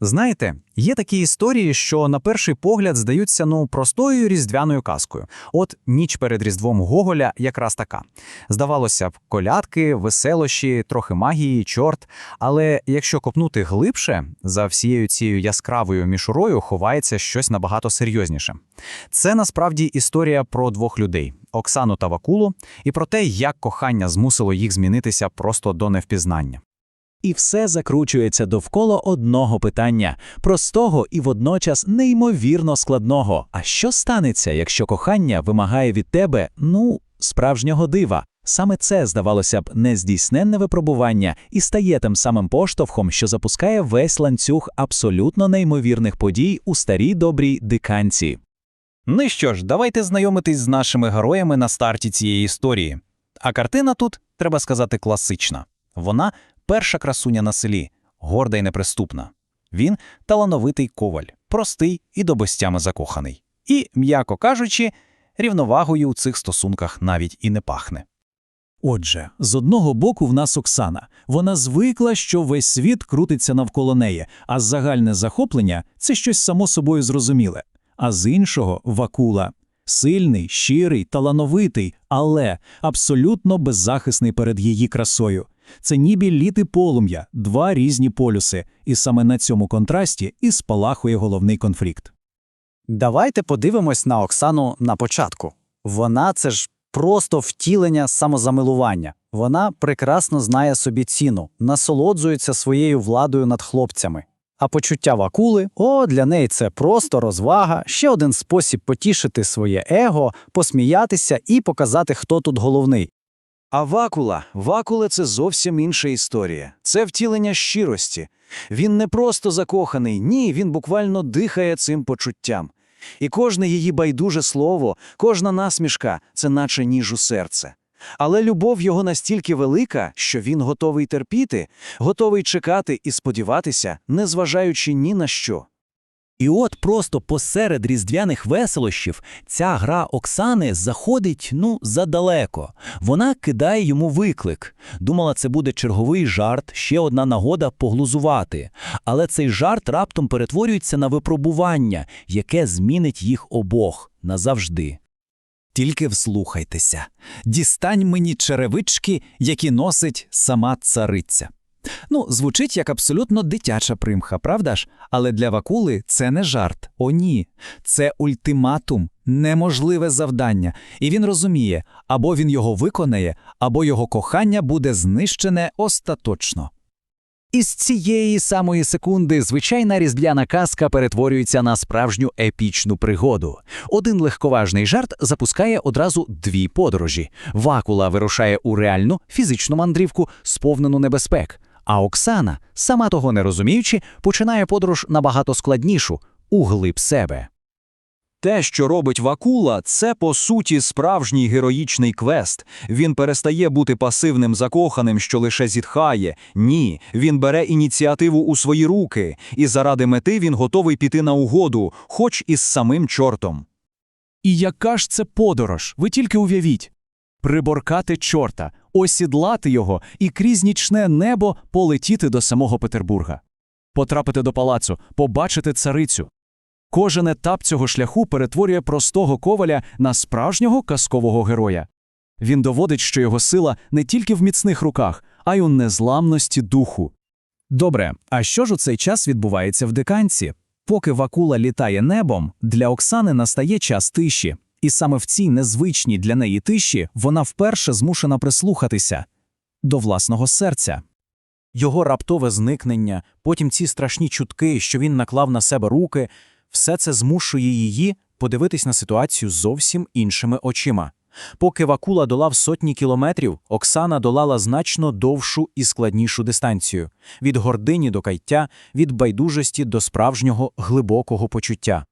Знаєте, є такі історії, що на перший погляд здаються ну простою різдвяною казкою. От ніч перед Різдвом Гоголя якраз така. Здавалося б, колядки, веселощі, трохи магії, чорт. Але якщо копнути глибше, за всією цією яскравою мішурою ховається щось набагато серйозніше. Це насправді історія про двох людей Оксану та Вакулу, і про те, як кохання змусило їх змінитися просто до невпізнання. І все закручується довкола одного питання, простого і водночас неймовірно складного. А що станеться, якщо кохання вимагає від тебе, ну, справжнього дива? Саме це, здавалося б, нездійсненне випробування і стає тим самим поштовхом, що запускає весь ланцюг абсолютно неймовірних подій у старій добрій диканці. Ну що ж, давайте знайомитись з нашими героями на старті цієї історії. А картина тут, треба сказати, класична. Вона перша красуня на селі, горда й неприступна. Він талановитий коваль, простий і до безтями закоханий. І, м'яко кажучи, рівновагою у цих стосунках навіть і не пахне. Отже, з одного боку в нас Оксана. Вона звикла, що весь світ крутиться навколо неї, а загальне захоплення це щось само собою зрозуміле. А з іншого Вакула. Сильний, щирий, талановитий, але абсолютно беззахисний перед її красою. Це ніби літи полум'я, два різні полюси, і саме на цьому контрасті і спалахує головний конфлікт. Давайте подивимось на Оксану на початку. Вона це ж просто втілення самозамилування. Вона прекрасно знає собі ціну, насолоджується своєю владою над хлопцями. А почуття вакули о, для неї це просто розвага, ще один спосіб потішити своє его, посміятися і показати, хто тут головний. А вакула, вакуле це зовсім інша історія. Це втілення щирості. Він не просто закоханий, ні, він буквально дихає цим почуттям. І кожне її байдуже слово, кожна насмішка це наче ніж у серце. Але любов його настільки велика, що він готовий терпіти, готовий чекати і сподіватися, незважаючи ні на що. І от просто посеред різдвяних веселощів ця гра Оксани заходить ну задалеко. Вона кидає йому виклик. Думала, це буде черговий жарт, ще одна нагода поглузувати. Але цей жарт раптом перетворюється на випробування, яке змінить їх обох назавжди. Тільки вслухайтеся, дістань мені черевички, які носить сама цариця. Ну, звучить як абсолютно дитяча примха, правда ж? Але для Вакули це не жарт. О, ні. Це ультиматум, неможливе завдання. І він розуміє, або він його виконає, або його кохання буде знищене остаточно. Із цієї самої секунди звичайна різдвяна казка перетворюється на справжню епічну пригоду. Один легковажний жарт запускає одразу дві подорожі. Вакула вирушає у реальну фізичну мандрівку, сповнену небезпек. А Оксана, сама того не розуміючи, починає подорож набагато складнішу у глиб себе. Те, що робить Вакула, це по суті справжній героїчний квест. Він перестає бути пасивним закоханим, що лише зітхає. Ні, він бере ініціативу у свої руки, і заради мети він готовий піти на угоду, хоч і з самим чортом. І яка ж це подорож? Ви тільки уявіть. Приборкати чорта, осідлати його і крізь нічне небо полетіти до самого Петербурга. Потрапити до палацу, побачити царицю. Кожен етап цього шляху перетворює простого коваля на справжнього казкового героя. Він доводить, що його сила не тільки в міцних руках, а й у незламності духу. Добре, а що ж у цей час відбувається в диканці? Поки Вакула літає небом, для Оксани настає час тиші. І саме в цій незвичній для неї тиші вона вперше змушена прислухатися до власного серця. Його раптове зникнення, потім ці страшні чутки, що він наклав на себе руки, все це змушує її подивитись на ситуацію зовсім іншими очима. Поки Вакула долав сотні кілометрів, Оксана долала значно довшу і складнішу дистанцію від гордині до кайття, від байдужості до справжнього глибокого почуття.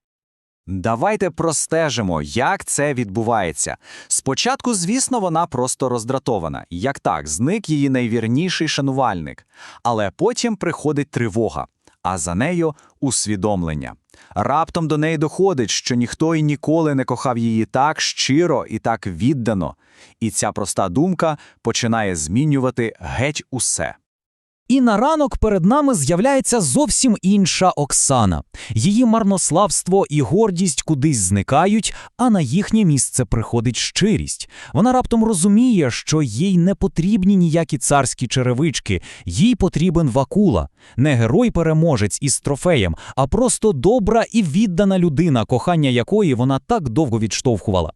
Давайте простежимо, як це відбувається. Спочатку, звісно, вона просто роздратована. Як так, зник її найвірніший шанувальник. Але потім приходить тривога, а за нею усвідомлення. Раптом до неї доходить, що ніхто і ніколи не кохав її так щиро і так віддано. І ця проста думка починає змінювати геть усе. І на ранок перед нами з'являється зовсім інша Оксана. Її марнославство і гордість кудись зникають, а на їхнє місце приходить щирість. Вона раптом розуміє, що їй не потрібні ніякі царські черевички, їй потрібен Вакула, не герой-переможець із трофеєм, а просто добра і віддана людина, кохання якої вона так довго відштовхувала.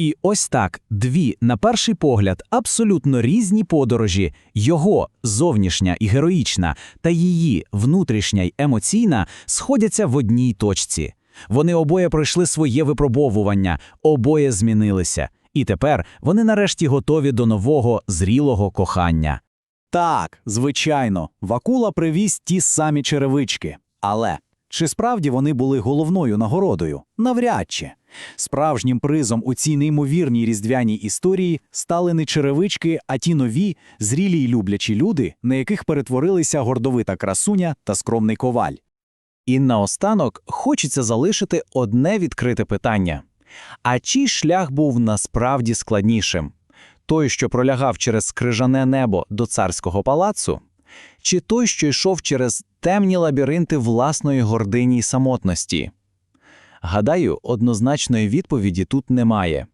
І ось так дві, на перший погляд, абсолютно різні подорожі його зовнішня і героїчна, та її внутрішня й емоційна сходяться в одній точці. Вони обоє пройшли своє випробовування, обоє змінилися, і тепер вони нарешті готові до нового зрілого кохання. Так, звичайно, Вакула привіз ті самі черевички. Але чи справді вони були головною нагородою? Навряд чи. Справжнім призом у цій неймовірній різдвяній історії стали не черевички, а ті нові, зрілі й люблячі люди, на яких перетворилися гордовита красуня та скромний коваль. І наостанок хочеться залишити одне відкрите питання. А чий шлях був насправді складнішим? Той, що пролягав через крижане небо до царського палацу? Чи той, що йшов через темні лабіринти власної гордині й самотності? Гадаю, однозначної відповіді тут немає.